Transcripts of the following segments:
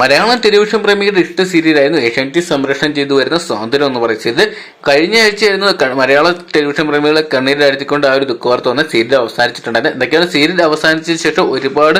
Malayalam television പ്രേമികളുടെ ഇഷ്ട സീരിയലായിരുന്നു. ഏഷ്യാനെറ്റ് സംപ്രേഷണം ചെയ്തു വരുന്ന സ്വാതന്ത്ര്യം എന്ന് പറയുന്നത് കഴിഞ്ഞ ആഴ്ചയായിരുന്നു മലയാള ടെലിവിഷൻ പ്രേമികളെ കണ്ണീരിലടിച്ചുകൊണ്ട് ആ ഒരു ദുഃഖവാർത്ത വന്ന സീരിയൽ അവസാനിച്ചിട്ടുണ്ടായിരുന്നു. എന്തൊക്കെയാണ് സീരിയൽ അവസാനിച്ചതിന് ശേഷം ഒരുപാട്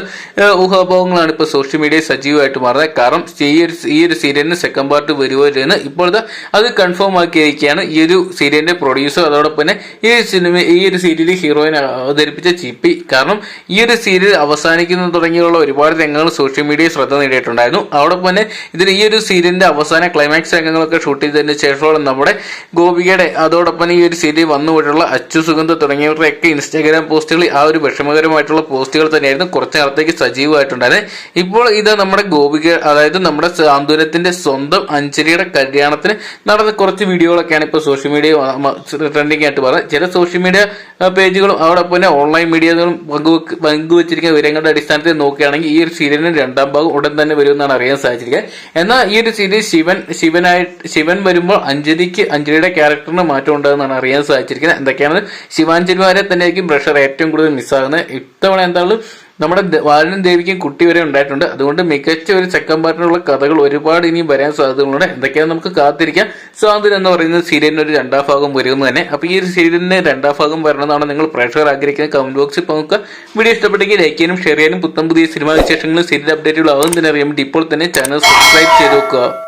ഊഹാഭാവങ്ങളാണ് ഇപ്പോൾ സോഷ്യൽ മീഡിയ സജീവമായിട്ട് മാറുന്നത്. കാരണം ഈ ഒരു ഈ ഒരു സീരിയലിന് സെക്കൻഡ് പാർട്ട് വരുമോ എന്ന് ഇപ്പോഴത്തെ അത് കൺഫേം ആക്കിയിരിക്കുകയാണ്. ഈ ഒരു സീരിയലിന്റെ പ്രൊഡ്യൂസർ അതോടൊപ്പം തന്നെ ഈ സിനിമ ഈ ഒരു സീരിയലിൽ ഹീറോയിൻ അവതരിപ്പിച്ച ചിപ്പി കാരണം ഈ ഒരു സീരിയൽ അവസാനിക്കുന്നത് തുടങ്ങിയുള്ള ഒരുപാട് രംഗങ്ങൾ സോഷ്യൽ മീഡിയയിൽ ശ്രദ്ധ നേടിയിട്ടുണ്ടായിരുന്നു. അതോടൊപ്പം തന്നെ ഇതിന് ഈ ഒരു സീരിയലിന്റെ അവസാന ക്ലൈമാക്സ് രംഗങ്ങളൊക്കെ ഷൂട്ട് ചെയ്തതിന് ശേഷമാണ് നമ്മുടെ ഗോപികയുടെ അതോടൊപ്പം ഈ ഒരു സീരിയൽ വന്നുപോയിട്ടുള്ള അച്ചു സുഗന്ധ തുടങ്ങിയവരുടെയൊക്കെ ഇൻസ്റ്റാഗ്രാം പോസ്റ്റുകൾ ആ ഒരു വിഷമകരമായിട്ടുള്ള പോസ്റ്റുകൾ തന്നെയായിരുന്നു കുറച്ച് കാലത്തേക്ക് സജീവമായിട്ടുണ്ടായിരുന്നത് ഇപ്പോൾ ഇത് നമ്മുടെ ഗോപിക അതായത് നമ്മുടെ സാന്ത്വനത്തിന്റെ സ്വന്തം അഞ്ജലിയുടെ കല്യാണത്തിന് നടന്ന കുറച്ച് വീഡിയോകളൊക്കെയാണ് ഇപ്പോൾ സോഷ്യൽ മീഡിയ ട്രെൻഡിങ് ആയിട്ട് പറയുന്നത്. ചില സോഷ്യൽ മീഡിയ പേജുകളും അവിടെ തന്നെ ഓൺലൈൻ മീഡിയകളും പങ്കുവച്ചിരിക്കുന്ന വിവരങ്ങളുടെ അടിസ്ഥാനത്തിൽ നോക്കുകയാണെങ്കിൽ ഈ ഒരു സീരിയലിന് രണ്ടാം ഭാഗം ഉടൻ തന്നെ വരുമെന്നാണ് അറിയാൻ സാധിച്ചിരിക്കുക. എന്നാൽ ഈ ഒരു സീരീസ് ശിവൻ ശിവനായിട്ട് ശിവൻ വരുമ്പോൾ അഞ്ജലിക്ക് അഞ്ജലിയുടെ ക്യാരക്ടറിന് മാറ്റം ഉണ്ടെന്നാണ് അറിയാൻ സാധിച്ചിരിക്കുന്നത്. എന്തൊക്കെയാണ് ശിവാഞ്ജലിമാരെ തന്നെയായിരിക്കും പ്രഷർ ഏറ്റവും കൂടുതൽ മിസ്സാകുന്നത് ഇത്തവണ എന്തായാലും നമ്മുടെ ബാലനും ദേവിക്കും കുട്ടി വരെ ഉണ്ടായിട്ടുണ്ട്. അതുകൊണ്ട് മികച്ച ഒരു സെക്കൻഡ് പാർട്ടിനുള്ള കഥകൾ ഒരുപാട് ഇനിയും വരാൻ സാധ്യതകളുണ്ട്. എന്തൊക്കെയാണ് നമുക്ക് കാത്തിരിക്കാം. സ്വാതന്ത്ര്യം എന്ന് പറയുന്ന സീരിയലിന് ഒരു രണ്ടാം ഭാഗം വരുമെന്ന് തന്നെ. അപ്പൊ ഈ ഒരു സീരിയലിന് രണ്ടാം ഭാഗം വരണമെന്നാണ് നിങ്ങൾ പ്രേക്ഷകർ ആഗ്രഹിക്കുന്നത്. കമന്റ് ബോക്സിൽ നോക്കുക. വീഡിയോ ഇഷ്ടപ്പെട്ടെങ്കിൽ ലൈക്ക് ചെയ്യാനും ഷെയർ ചെയ്യാനും പുത്തം പുതിയ സിനിമാ വിശേഷങ്ങളും സീരിയൽ അപ്ഡേറ്റുകളും ആകും തന്നെ അറിയാൻ ഇപ്പോൾ തന്നെ ചാനൽ സബ്സ്ക്രൈബ് ചെയ്ത് നോക്കുക